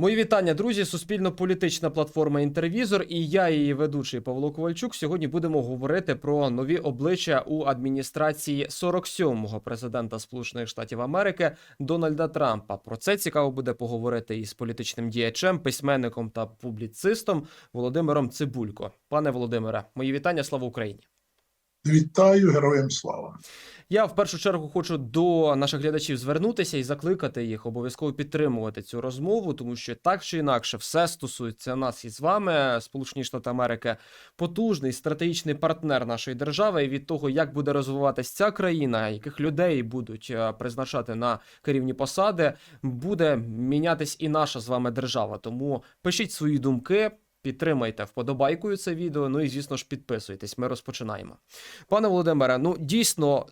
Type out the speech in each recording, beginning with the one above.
Мої вітання, друзі. Суспільно-політична платформа Інтервізор і я, її ведучий Павло Ковальчук. Сьогодні будемо говорити про нові обличчя у адміністрації 47-го президента Сполучених Штатів Америки Дональда Трампа. Про це цікаво буде поговорити із політичним діячем, письменником та публіцистом Володимиром Цибулько. Пане Володимире, мої вітання. Слава Україні! Вітаю героям слава. Я в першу чергу хочу до наших глядачів звернутися і закликати їх обов'язково підтримувати цю розмову, тому що так чи інакше все стосується нас із вами. Сполучені Штати Америки потужний стратегічний партнер нашої держави. І від того, як буде розвиватися ця країна, яких людей будуть е, призначати на керівні посади, буде мінятись і наша з вами держава. Тому пишіть свої думки. Підтримайте вподобайкою це відео. Ну і звісно ж підписуйтесь. Ми розпочинаємо. Пане Володимире, ну дійсно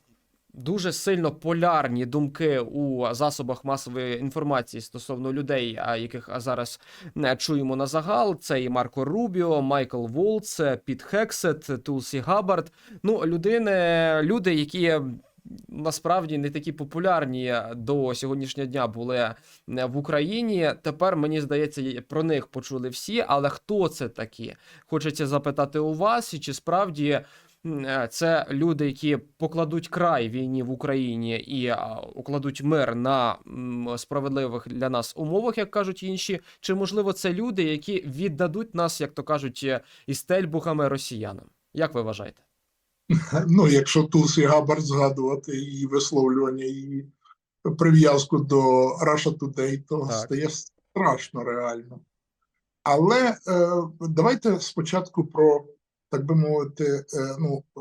дуже сильно полярні думки у засобах масової інформації стосовно людей, яких зараз не чуємо на загал. Це і Марко Рубіо, Майкл Волц, Піт Хексет, Тулсі Габард. Ну, людини, люди, які. Насправді не такі популярні до сьогоднішнього дня були е, в Україні. Тепер мені здається, про них почули всі. Але хто це такі? Хочеться запитати у вас, і чи справді е, це люди, які покладуть край війні в Україні і укладуть мир на справедливих для нас умовах, як кажуть інші, чи можливо це люди, які віддадуть нас, як то кажуть, е, із росіянам? Як ви вважаєте? Ну, якщо Тулсі Габард згадувати її висловлювання, її прив'язку до Russia Today, то Так. стає страшно реально. Але е, давайте спочатку про, так би мовити, е, ну, е,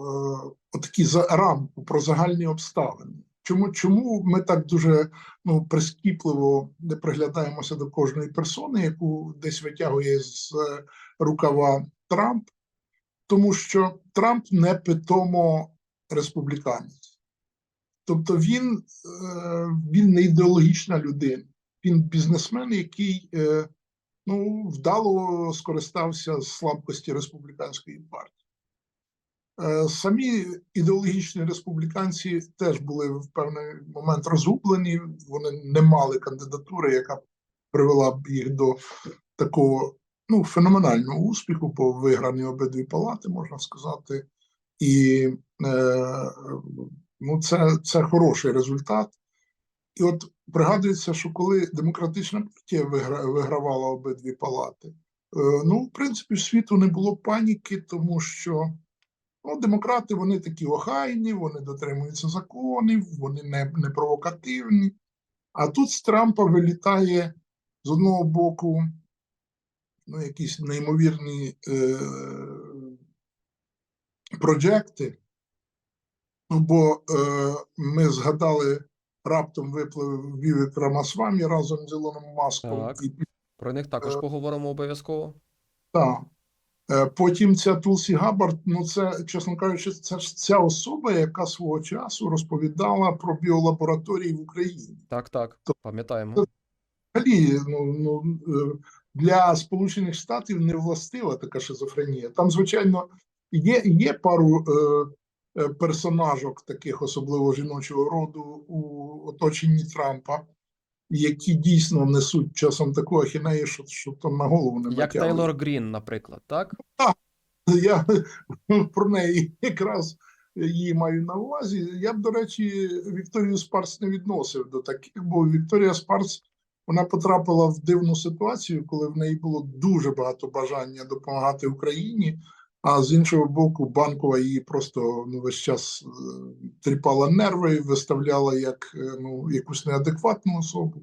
отакі за рамку, про загальні обставини. Чому, чому ми так дуже ну, прискіпливо не приглядаємося до кожної персони, яку десь витягує з рукава Трамп? Тому що Трамп не питомо республіканець. Тобто він, е, він не ідеологічна людина, він бізнесмен, який е, ну, вдало скористався з слабкості республіканської партії. Е, Самі ідеологічні республіканці теж були в певний момент розгублені, вони не мали кандидатури, яка привела б їх до такого ну, феноменального успіху, бо виграні обидві палати, можна сказати. І е, ну, це, це хороший результат. І от пригадується, що коли демократична партія вигра, вигравала обидві палати, е, ну, в принципі, світу не було паніки, тому що ну, демократи вони такі охайні, вони дотримуються законів, вони не, не провокативні. А тут з Трампа вилітає з одного боку ну, якісь неймовірні е, проджекти. Ну, бо е, ми згадали раптом виплив Вівік Рамасвамі разом з Ілоном Маском. Так. І Про них також Е, поговоримо обов'язково. так. Е, Потім ця Тулсі Габард, ну це, чесно кажучи, це ж ця особа, яка свого часу розповідала про біолабораторії в Україні. Так, так, пам'ятаємо. Взагалі, ну, ну, е, для Сполучених Штатів не властива така шизофренія. Там, звичайно, є, є пару е, е, персонажок, таких особливо жіночого роду, у оточенні Трампа, які дійсно несуть часом таку ахінею, що, що то на голову не Як. Тейлор Грін, наприклад, так? Я про неї якраз її маю на увазі. Я б, до речі, Вікторію Спарц не відносив до таких, бо Вікторія Спарц вона потрапила в дивну ситуацію, коли в неї було дуже багато бажання допомагати Україні. А з іншого боку, банкова її просто ну, весь час е, тріпала нерви, виставляла як е, ну, якусь неадекватну особу.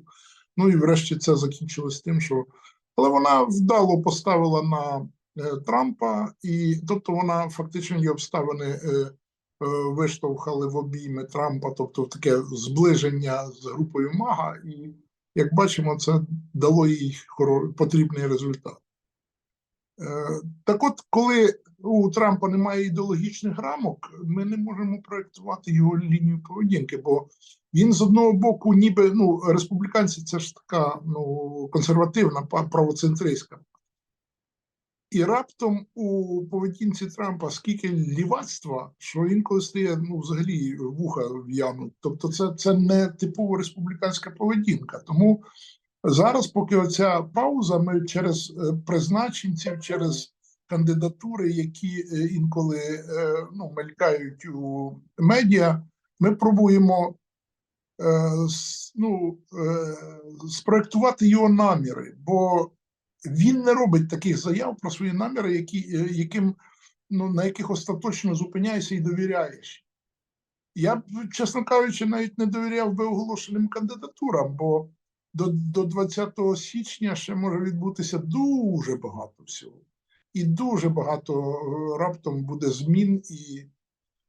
Ну і врешті це закінчилось тим, що але вона вдало поставила на е, Трампа, і тобто вона фактично її обставини виштовхали в обійми Трампа, тобто таке зближення з групою Мага, і як бачимо, це дало їй потрібний результат. Е, Так от, коли у Трампа немає ідеологічних рамок, ми не можемо проєктувати його лінію поведінки, бо він з одного боку, ніби ну, республіканці це ж така ну, консервативна, правоцентристська. І раптом у поведінці Трампа скільки лівацтва, що інколи стає ну, взагалі вуха в'януть. Тобто, це, це не типово республіканська поведінка. Тому Зараз, поки оця пауза, ми через е, призначенців, через кандидатури, які е, інколи е, ну, мелькають у медіа, ми пробуємо ну, спроектувати його наміри, бо він не робить таких заяв про свої наміри, які, е, яким, ну, на яких остаточно зупиняєшся і довіряєш. Я б, чесно кажучи, навіть не довіряв би оголошеним кандидатурам, бо до, до 20 січня ще може відбутися дуже багато всього. І дуже багато е, раптом буде змін і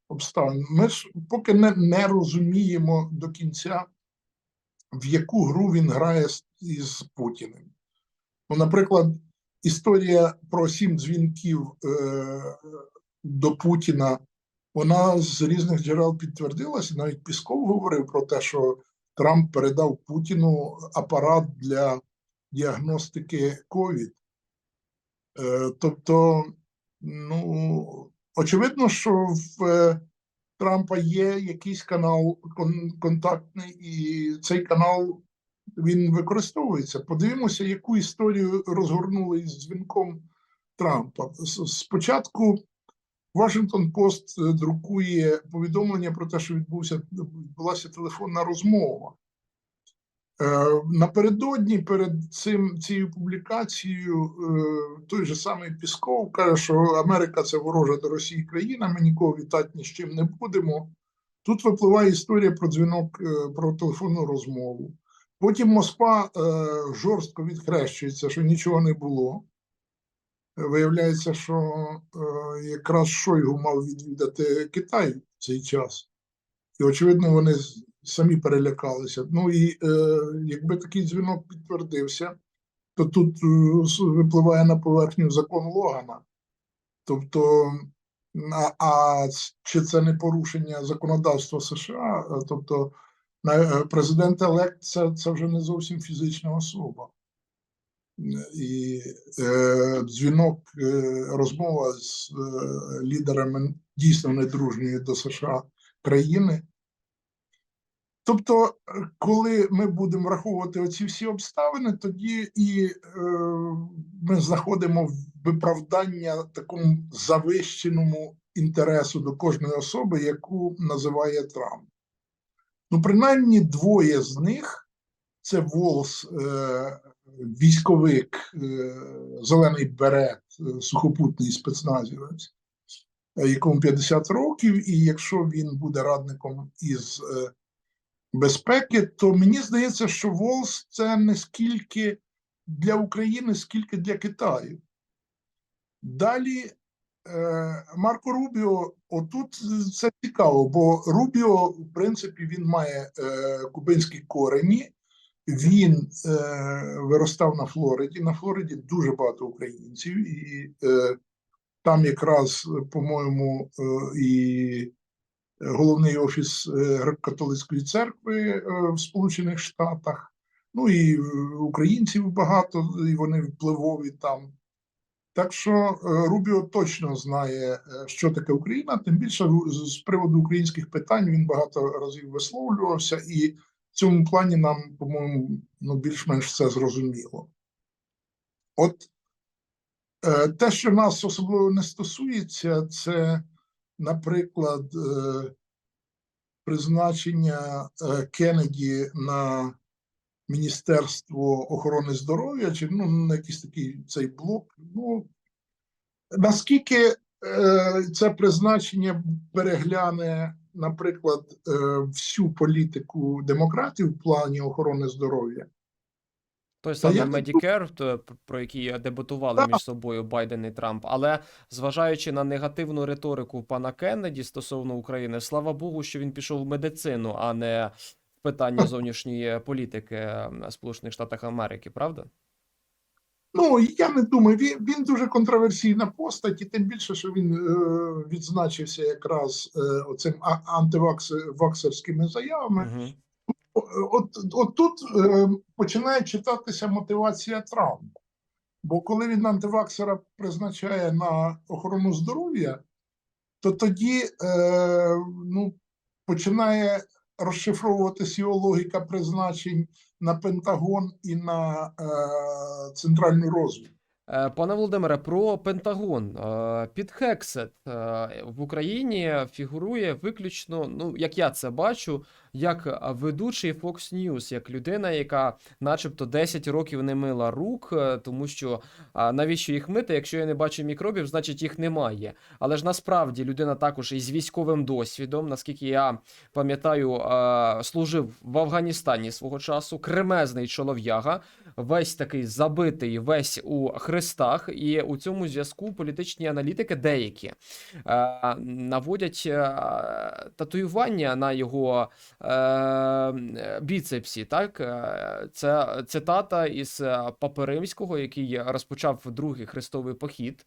обставин. Ми ж поки не, не розуміємо до кінця, в яку гру він грає із Путіним. Ну, наприклад, історія про сім дзвінків е, до Путіна, вона з різних джерел підтвердилася. Навіть Пісков говорив про те, що Трамп передав Путіну апарат для діагностики ковід. Е, тобто, ну, очевидно, що в е, Трампа є якийсь канал кон- контактний, і цей канал він використовується. Подивимося, яку історію розгорнули із дзвінком Трампа. Спочатку Washington Post е, друкує повідомлення про те, що відбувся відбулася телефонна розмова. Е, Напередодні перед цим цією публікацією е, той же самий Пісков каже, що Америка це ворожа до Росії країна, ми нікого вітати ні з чим не будемо. Тут випливає історія про дзвінок, про телефонну розмову. Потім Москва е, жорстко відхрещується, що нічого не було. Е, Виявляється, що е, якраз Шойгу мав відвідати Китай в цей час. І, очевидно, вони самі перелякалися. Ну і е, якби такий дзвінок підтвердився, то тут е, випливає на поверхню закон Логана. Тобто, а, а чи це не порушення законодавства США? Е, Тобто, президент елект це, це вже не зовсім фізична особа. І е, дзвінок, е, розмова з е, лідерами дійсно недружньої до США країни. Тобто, е, коли ми будемо враховувати оці всі обставини, тоді і е, ми знаходимо виправдання такому завищеному інтересу до кожної особи, яку називає Трамп. Ну, принаймні, двоє з них це Волс, е, військовик, е, зелений берет, е, сухопутний спецназівець, е, якому 50 років, і якщо він буде радником із безпеки, то мені здається, що Волс це не скільки для України, скільки для Китаю. Далі Марко Рубіо, отут це цікаво, бо Рубіо, в принципі, він має е, кубинські корені. Він е, виростав на Флориді. На Флориді дуже багато українців, і е, там якраз, по-моєму, е, і головний офіс е, Греко-католицької церкви е, в Сполучених Штатах. Ну і е, українців багато, і вони впливові там. Так що е, Рубіо точно знає, е, що таке Україна. Тим більше з приводу українських питань він багато разів висловлювався, і в цьому плані нам, по-моєму, ну, більш-менш все зрозуміло. От е, те, що нас особливо не стосується, це, наприклад, призначення Кеннеді на Міністерство охорони здоров'я, чи ну, на якийсь такий цей блок. Ну, наскільки е, це призначення перегляне, наприклад, е, всю політику демократів в плані охорони здоров'я? Той самий то, про який дебатували між собою Байден і Трамп. Але зважаючи на негативну риторику пана Кеннеді стосовно України, слава Богу, що він пішов в медицину, а не питання зовнішньої політики е, Сполучених Штатів Америки, правда? Ну, я не думаю, він, він дуже контроверсійна постать, і тим більше, що він е, відзначився якраз е, оцим антиваксерськими заявами. Угу. От, от тут е, починає читатися мотивація Трампа. Бо коли він антиваксера призначає на охорону здоров'я, то тоді е, ну, починає розшифровуватися його логіка призначень на Пентагон і на е, центральну розвідку. Е, Пане Володимире, про Пентагон. Е, Під Хексет е, в Україні фігурує виключно, ну як я це бачу, як ведучий Fox News, як людина, яка, начебто, 10 років не мила рук, тому що навіщо їх мити? Якщо я не бачу мікробів, значить їх немає. Але ж насправді людина також із військовим досвідом, наскільки я пам'ятаю, служив в Афганістані свого часу, кремезний чолов'яга, весь такий забитий, весь у хрестах, і у цьому зв'язку політичні аналітики деякі е, наводять е, татуювання на його е, біцепсі. Так, Е, це цитата із е, Папи Римського, який розпочав другий хрестовий похід.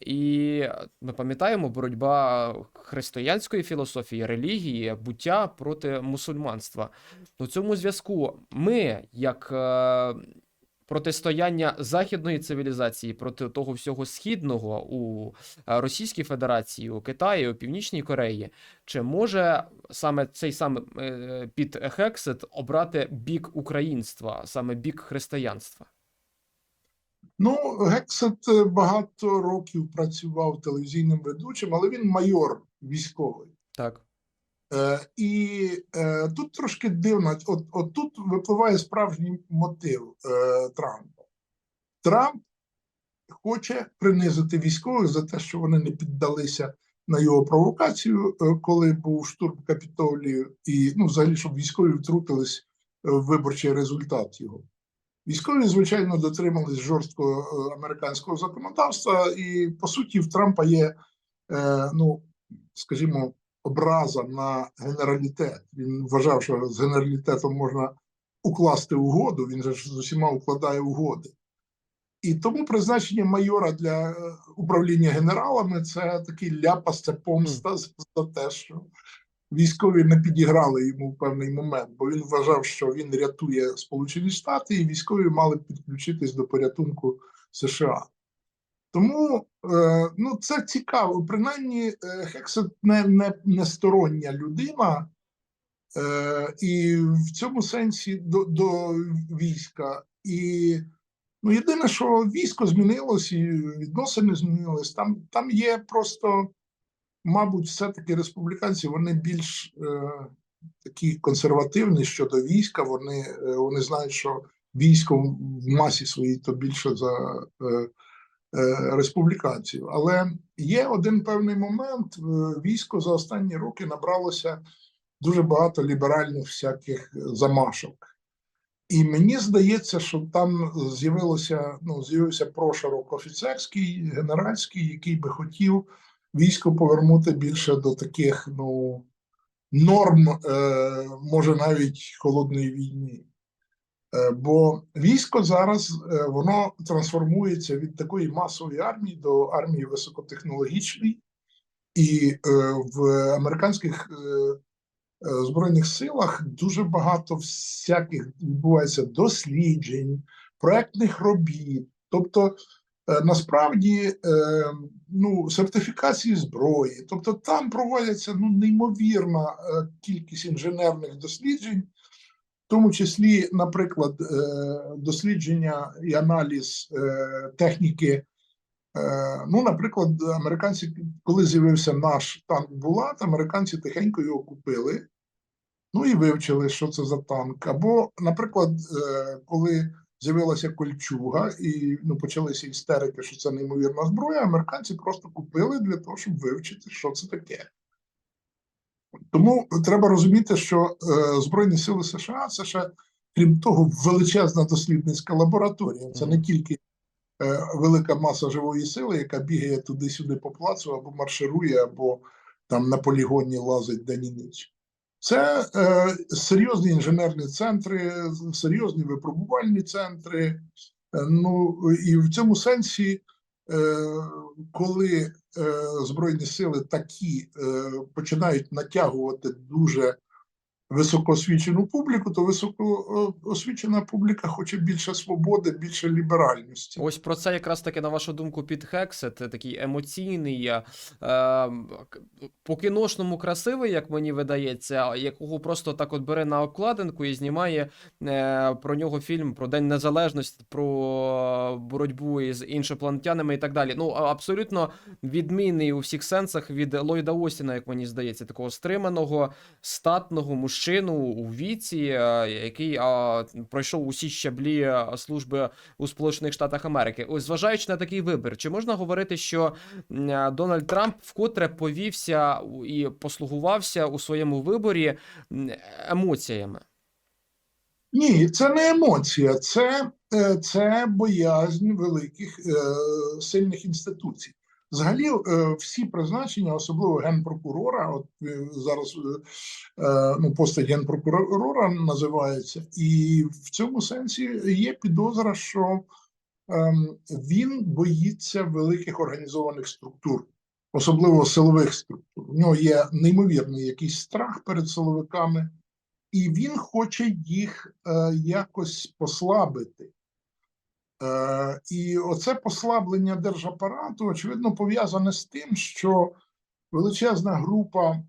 І ми пам'ятаємо боротьба християнської філософії, релігії, буття проти мусульманства. У цьому зв'язку ми, як е, протистояння західної цивілізації проти того всього східного у е, Російській Федерації, у Китаї, у Північній Кореї, чи може саме цей саме під Хексет обрати бік українства, саме бік християнства? Ну, Гексет е, багато років працював телевізійним ведучим, але він майор військовий. Так. Е, і е, тут трошки дивно, от, от тут випливає справжній мотив е, Трампа. Трамп хоче принизити військових за те, що вони не піддалися на його провокацію, е, коли був штурм Капітолію, і ну, взагалі, щоб військові втрутились в виборчий результат його. Військові, звичайно, дотримались жорсткого е, американського законодавства, і по суті, в Трампа є, е, ну скажімо, образа на генералітет. Він вважав, що з генералітетом можна укласти угоду. Він же з усіма укладає угоди. І тому призначення майора для е, управління генералами це такий ляпас, це помста за за те, що військові не підіграли йому в певний момент, бо він вважав, що він рятує Сполучені Штати, і військові мали підключитись до порятунку США. Тому е, ну, це цікаво. Принаймні, е, Хексет не, не, не стороння людина, е, і в цьому сенсі до, до війська. І ну, єдине, що військо змінилось, і відносини змінились. Там, там є просто, мабуть, все-таки республіканці, вони більш е, такі консервативні щодо війська. Вони, вони знають, що військо в масі своїй то більше за. Республіканців. Але є один певний момент: е, військо за останні роки набралося дуже багато ліберальних всяких замашок. І мені здається, що там з'явилося ну, з'явився прошарок офіцерський, генеральський, який би хотів військо повернути більше до таких ну, норм, е, може навіть холодної війни. Е, Бо військо зараз е, воно трансформується від такої масової армії до армії високотехнологічної, і е, в американських збройних силах дуже багато всяких відбувається досліджень, проектних робіт. Тобто, насправді, ну, сертифікації зброї, тобто там проводяться ну, неймовірна кількість інженерних досліджень. Тому числі, наприклад, е, дослідження і аналіз е, техніки. Е, Ну, наприклад, американці, коли з'явився наш танк Булат, американці тихенько його купили, ну і вивчили, що це за танк. Або, наприклад, коли з'явилася кольчуга і ну, почалися істерики, що це неймовірна зброя, американці просто купили для того, щоб вивчити, що це таке. Тому треба розуміти, що е, Збройні сили США це ще, крім того, величезна дослідницька лабораторія. Це не тільки е, велика маса живої сили, яка бігає туди-сюди по плацу, або марширує, або там на полігоні лазить день і ніч. Це е, серйозні інженерні центри, серйозні випробувальні центри. Е, ну і в цьому сенсі, коли е, Збройні сили такі е, починають натягувати дуже високоосвічену публіку, то високоосвічена публіка хоче більше свободи, більше ліберальності. Ось про це якраз таки, на вашу думку, під Хексет, такий емоційний, е, по кіношному красивий, як мені видається, якого просто так от бере на обкладинку і знімає е, про нього фільм про День Незалежності, про боротьбу із іншопланетянами і так далі. Ну, абсолютно відмінний у всіх сенсах від Ллойда Остіна, як мені здається, такого стриманого, статного мужчину у віці, е, який а, пройшов усі щаблі е, служби у Сполучених Штатах Америки. Ось зважаючи на такий вибір, чи можна говорити, що е, Дональд Трамп вкотре повівся і послугувався у своєму виборі емоціями? Ні, це не емоція, це, е, це боязнь великих е, сильних інституцій. Взагалі, е, всі призначення, особливо генпрокурора, от е, зараз е, ну, постать генпрокурора називається, і в цьому сенсі є підозра, що ем, він боїться великих організованих структур, особливо силових структур. У нього є неймовірний якийсь страх перед силовиками і він хоче їх якось послабити. Е, і оце послаблення держапарату, очевидно, пов'язане з тим, що величезна група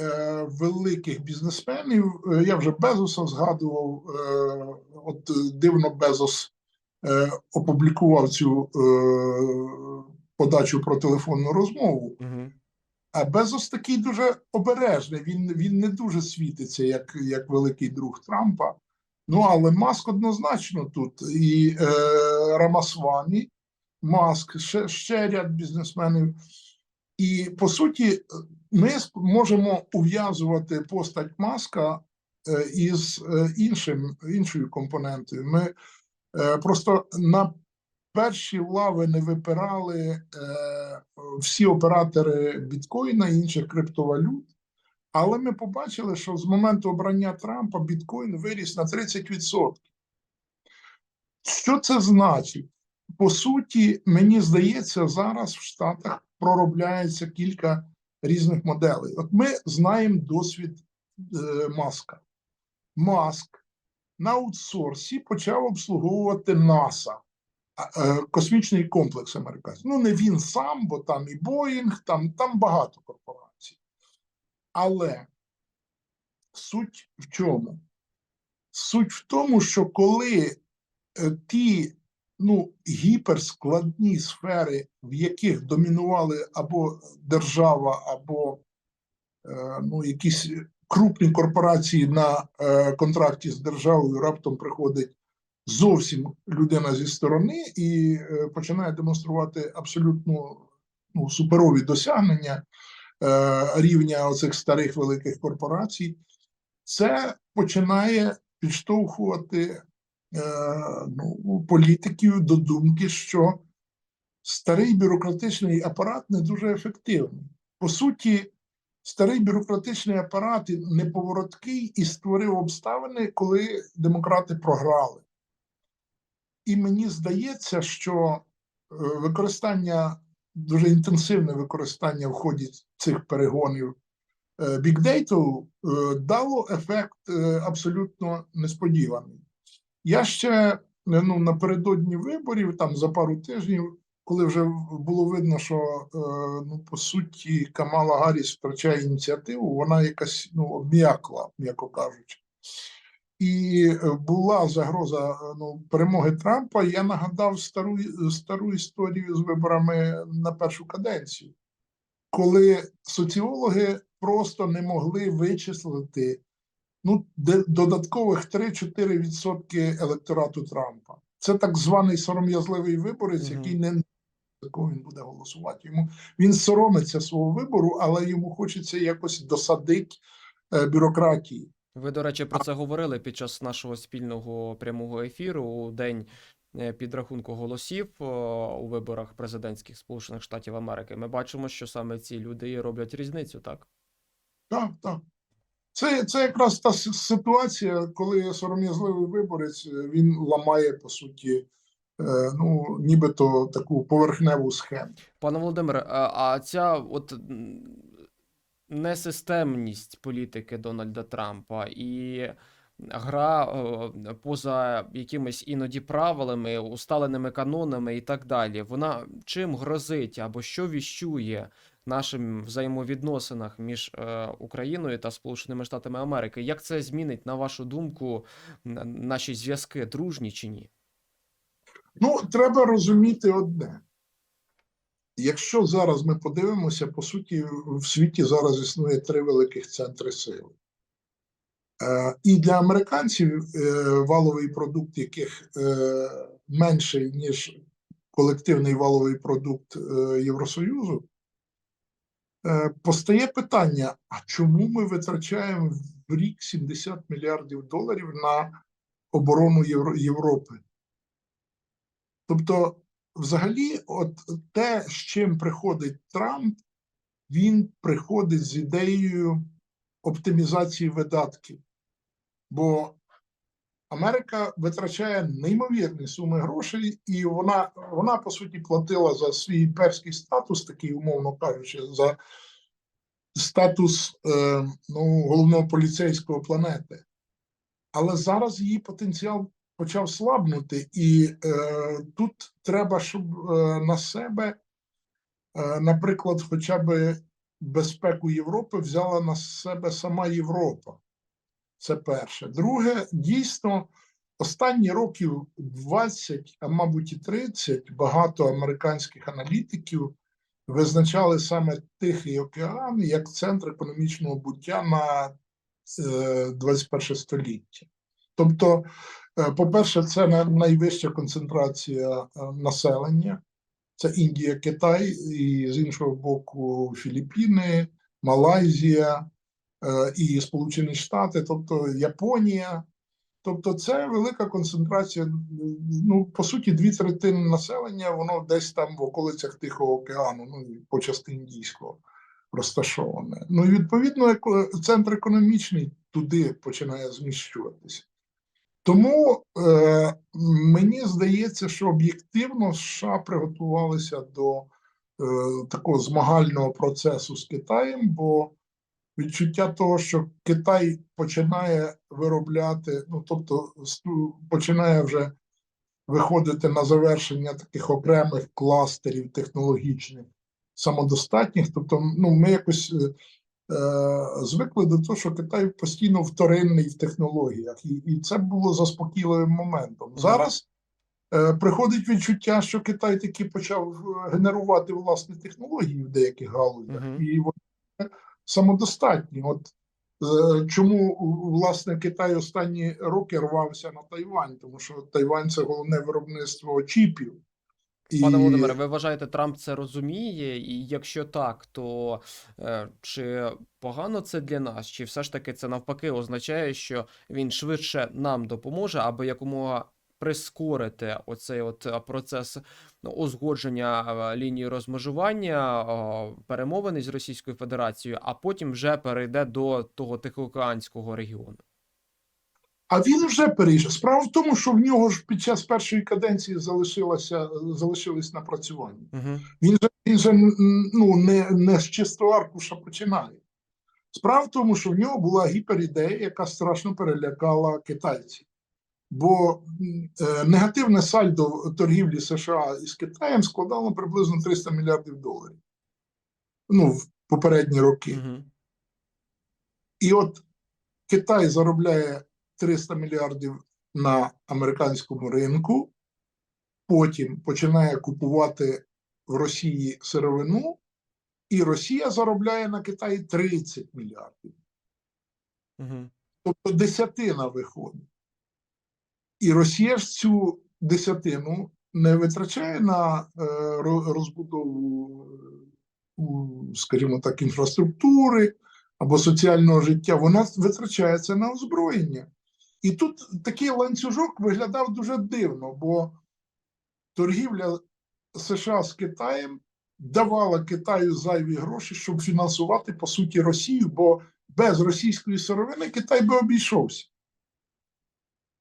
е, великих бізнесменів, е, я вже Безоса згадував, е, от дивно Безос е, опублікував цю е, подачу про телефонну розмову. Угу. А Безос такий дуже обережний. Він, він не дуже світиться, як, як великий друг Трампа. Ну, але Маск однозначно тут. І е, Рамасвамі, Маск, ще, ще ряд бізнесменів. І по суті, ми можемо ув'язувати постать Маска е, із е, іншим, іншою компонентою. Ми е, просто на перші лави не випирали е, всі оператори біткоїна і інших криптовалют. Але ми побачили, що з моменту обрання Трампа біткоін виріс на 30%. Що це значить? По суті, мені здається, зараз в Штатах проробляється кілька різних моделей. От ми знаємо досвід е, Маска. Маск на аутсорсі почав обслуговувати НАСА, е, космічний комплекс американський. Ну, не він сам, бо там і Боїнг, там, там багато корпорацій. Але суть в чому? Суть в тому, що коли е, ті ну, гіперскладні сфери, в яких домінували або держава, або е, ну, якісь крупні корпорації на е, контракті з державою, раптом приходить зовсім людина зі сторони і починає демонструвати абсолютно ну, суперові досягнення рівня оцих старих великих корпорацій, це починає підштовхувати е, ну, політиків до думки, що старий бюрократичний апарат не дуже ефективний. По суті, старий бюрократичний апарат неповороткий і створив обставини, коли демократи програли. І мені здається, що е, використання, дуже інтенсивне використання в ході цих перегонів бікдейту е, дало ефект е, абсолютно несподіваний. Я ще е, ну, напередодні виборів, там за пару тижнів, коли вже було видно, що ну, по суті Камала Гарріс втрачає ініціативу, вона якась ну, обм'якла, м'яко кажучи. І е, була загроза е, ну, перемоги Трампа. Я нагадав стару, стару історію з виборами на першу каденцію, коли соціологи просто не могли вичислити ну, додаткових 3-4% електорату Трампа. Це так званий сором'язливий виборець, Мгм. який не за кого він буде голосувати. Йому він соромиться свого вибору, але йому хочеться якось досадити е, бюрократії. Ви, до речі, про це говорили під час нашого спільного прямого ефіру у день е, підрахунку голосів у виборах президентських Сполучених Штатів Америки. Ми бачимо, що саме ці люди роблять різницю, так? Так, так. Це, це якраз та ситуація, коли сором'язливий виборець е, він ламає по суті, е, ну нібито таку поверхневу схему. Пане Володимире, а, ця от несистемність політики Дональда Трампа і гра поза якимись іноді правилами, усталеними канонами і так далі. Вона чим грозить або що віщує нашим взаємовідносинах між е, Україною та Сполученими Штатами Америки? Як це змінить, на вашу думку, наші зв'язки дружні чи ні? Ну, треба розуміти одне. Якщо зараз ми подивимося, по суті, в світі зараз існує три великих центри сили. Е, І для американців е, валовий продукт, яких е, менший, ніж колективний валовий продукт Євросоюзу, постає питання: а чому ми витрачаємо в рік 70 мільярдів доларів на оборону Євро- Європи? Тобто, взагалі, от те, з чим приходить Трамп, він приходить з ідеєю оптимізації видатків. Бо Америка витрачає неймовірні суми грошей, і вона, вона по суті платила за свій імперський статус, такий, умовно кажучи, за статус е, ну, головного поліцейського планети. Але зараз її потенціал почав слабнути, і е, тут треба, щоб е, на себе, е, наприклад, хоча б безпеку Європи взяла на себе сама Європа. Це перше. Друге, дійсно, останні років 20, а мабуть і 30, багато американських аналітиків визначали саме Тихий океан як центр економічного буття на е, 21 століття. Тобто, е, по-перше, це найвища концентрація е, населення. Це Індія, Китай, і з іншого боку, Філіппіни, Малайзія е, і Сполучені Штати, тобто Японія. Тобто, це велика концентрація. Ну, по суті, дві третини населення, воно десь там в околицях Тихого океану, ну по частині індійського розташоване. Ну і відповідно, центр економічний туди починає зміщуватися. Тому е, мені здається, що об'єктивно США приготувалися до е, такого змагального процесу з Китаєм, бо відчуття того, що Китай починає виробляти, ну тобто починає вже виходити на завершення таких окремих кластерів технологічних, самодостатніх. Тобто, ну ми якось е, звикли до того, що Китай постійно вторинний в технологіях, і, і це було заспокійливим моментом. Зараз е, приходить відчуття, що Китай таки почав е, генерувати власні технології в деяких галузях, Мгм. і вони самодостатні. От е, чому власне Китай останні роки рвався на Тайвань, тому що Тайвань це головне виробництво чіпів. Пане Володимире, ви вважаєте, Трамп це розуміє? І якщо так, то е, чи погано це для нас? Чи все ж таки це навпаки означає, що він швидше нам допоможе, аби якомога прискорити оцей от е, процес ну, узгодження е, лінії розмежування, е, перемовини з Російською Федерацією, а потім вже перейде до того Тихоокеанського регіону? А він вже перейшов. Справа в тому, що в нього ж під час першої каденції залишилося залишились напрацювання. Угу. Він же він же ну не, не з чистого аркуша починає. Справа в тому, що в нього була гіперідея, яка страшно перелякала китайців. Бо е, негативне сальдо торгівлі США із Китаєм складало приблизно 300 мільярдів доларів. Ну, в попередні роки. Угу. І от Китай заробляє 300 мільярдів на американському ринку, потім починає купувати в Росії сировину, і Росія заробляє на Китаї 30 мільярдів. Угу. Тобто десятина виходить. І Росія ж цю десятину не витрачає на е, розбудову, е, скажімо так, інфраструктури або соціального життя. Вона витрачає це на озброєння. І тут такий ланцюжок виглядав дуже дивно, бо торгівля США з Китаєм давала Китаю зайві гроші, щоб фінансувати по суті Росію, бо без російської сировини Китай би обійшовся.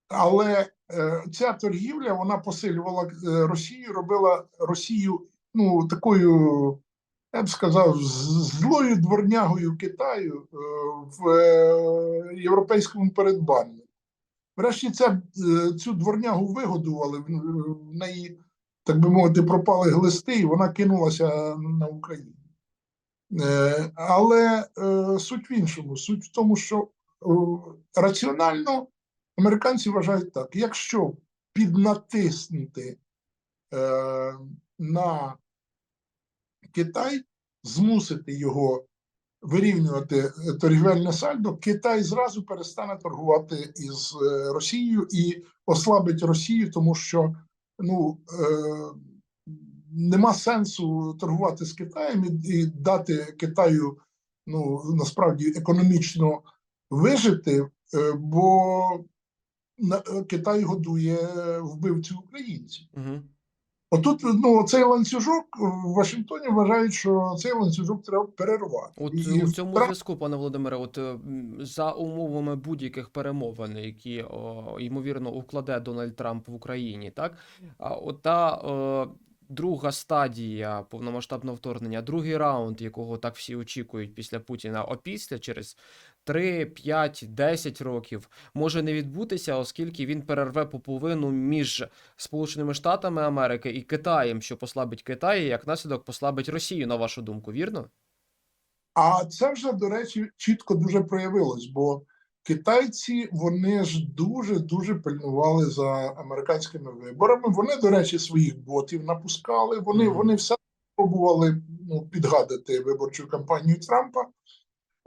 Але е, ця торгівля вона посилювала е, Росію, робила Росію ну такою я б сказав, злою дворнягою Китаю е, в е, європейському передбанні. Врешті ця, е, цю дворнягу вигодували, в неї, так би мовити, пропали глисти, і вона кинулася на Україну. Е, Але е, суть в іншому. Суть в тому, що раціонально американці вважають так: якщо піднатиснути на Китай, змусити його вирівнювати е, торгівельне сальдо, Китай зразу перестане торгувати із е, Росією і ослабить Росію, тому що ну, е, нема сенсу торгувати з Китаєм і, і дати Китаю ну, насправді економічно вижити, е, бо е, Китай годує вбивців українців. Угу. Отут ну, цей ланцюжок в Вашингтоні вважають, що цей ланцюжок треба перервати. От І- у цьому зв'язку, пане Володимире, от е, за умовами будь-яких перемовин, які о, ймовірно укладе Дональд Трамп в Україні, так а от та е, друга стадія повномасштабного вторгнення, другий раунд, якого так всі очікують після Путіна, опісля через 3, 5, 10 років може не відбутися, оскільки він перерве поповину між Сполученими Штатами Америки і Китаєм, що послабить Китай, і як наслідок послабить Росію, на вашу думку, вірно? А це вже, до речі, чітко дуже проявилось, бо китайці вони ж дуже дуже пильнували за американськими виборами. Вони, до речі, своїх ботів напускали. Вони, Мгм. вони все пробували ну, підгадити виборчу кампанію Трампа.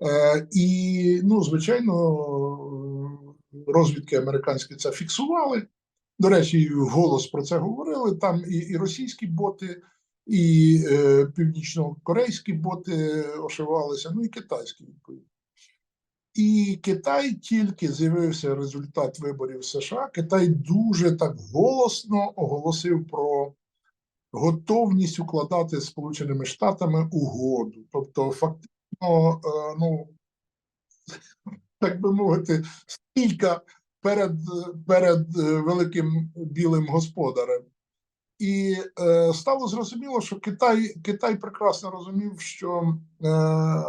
Е, і, ну, звичайно, розвідки американські це фіксували. До речі, голос про це говорили. Там і, і російські боти, і е, північно-корейські боти ошивалися, ну і китайські відповідно. І Китай тільки з'явився результат виборів США. Китай дуже так голосно оголосив про готовність укладати з Сполученими Штатами угоду. Тобто, фактично, е, ну так би мовити, стілька перед, перед е, великим білим господарем. І е, стало зрозуміло, що Китай, Китай прекрасно розумів, що е,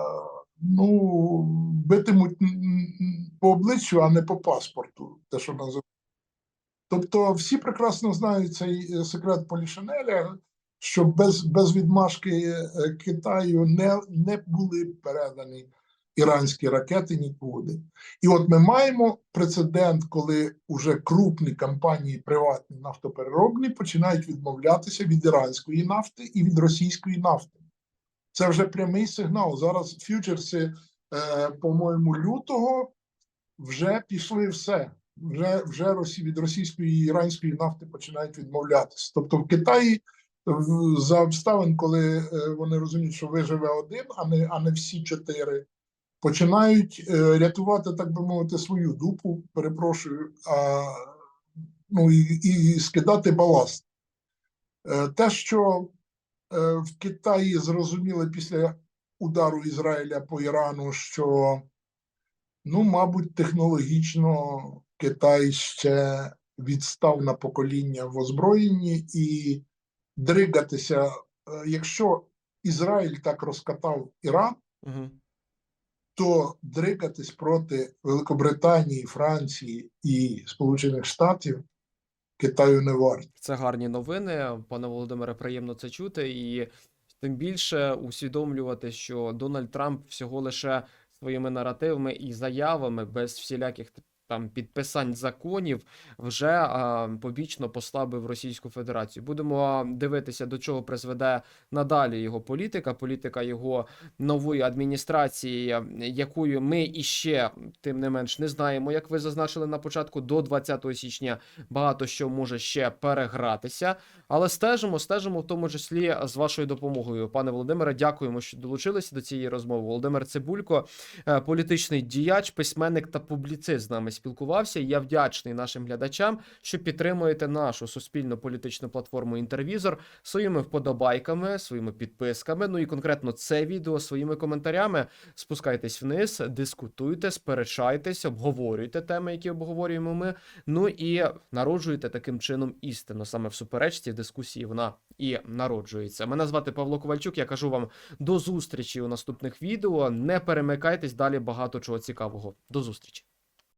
ну, битимуть по обличчю, а не по паспорту, те, що називають. Тобто всі прекрасно знають цей е, секрет Полішинеля, що без, без відмашки е, Китаю не, не були передані іранські ракети нікуди. І от ми маємо прецедент, коли уже крупні компанії, приватні нафтопереробні, починають відмовлятися від іранської нафти і від російської нафти. Це вже прямий сигнал. Зараз фьючерси, е, по-моєму, лютого вже пішли все. Вже, вже Росі, від російської і іранської нафти починають відмовлятися. Тобто в Китаї за обставин, коли е, вони розуміють, що виживе один, а не, а не всі чотири, починають е, рятувати, так би мовити, свою дупу, перепрошую, а, ну і, і скидати баласт. Е, Те, що в Китаї зрозуміли після удару Ізраїля по Ірану, що, ну, мабуть, технологічно Китай ще відстав на покоління в озброєнні і дригатися. Е, Якщо Ізраїль так розкатав Іран, Угу. то дригатись проти Великобританії, Франції і Сполучених Штатів Китаю не варто. Це гарні новини, пане Володимире. Приємно це чути, і тим більше усвідомлювати, що Дональд Трамп всього лише своїми наративами і заявами без всіляких там підписань законів вже а, побічно послабив Російську Федерацію. Будемо дивитися, до чого призведе надалі його політика, політика його нової адміністрації, якою ми іще тим не менш не знаємо, як ви зазначили на початку, до 20 січня багато що може ще перегратися. Але стежимо, стежимо в тому числі з вашою допомогою. Пане Володимире, дякуємо, що долучилися до цієї розмови. Володимир Цибулько, е, політичний діяч, письменник та публіцист з нами спілкувався. Я вдячний нашим глядачам, що підтримуєте нашу суспільну політичну платформу Інтервізор своїми вподобайками, своїми підписками. Ну і конкретно це відео своїми коментарями. Спускайтесь вниз, дискутуйте, сперечайтесь, обговорюйте теми, які обговорюємо ми. Ну і народжуєте таким чином істину. Саме в суперечці, дискусії вона і народжується. Мене звати Павло Ковальчук. Я кажу вам до зустрічі у наступних відео. Не перемикайтесь далі багато чого цікавого. До зустрічі.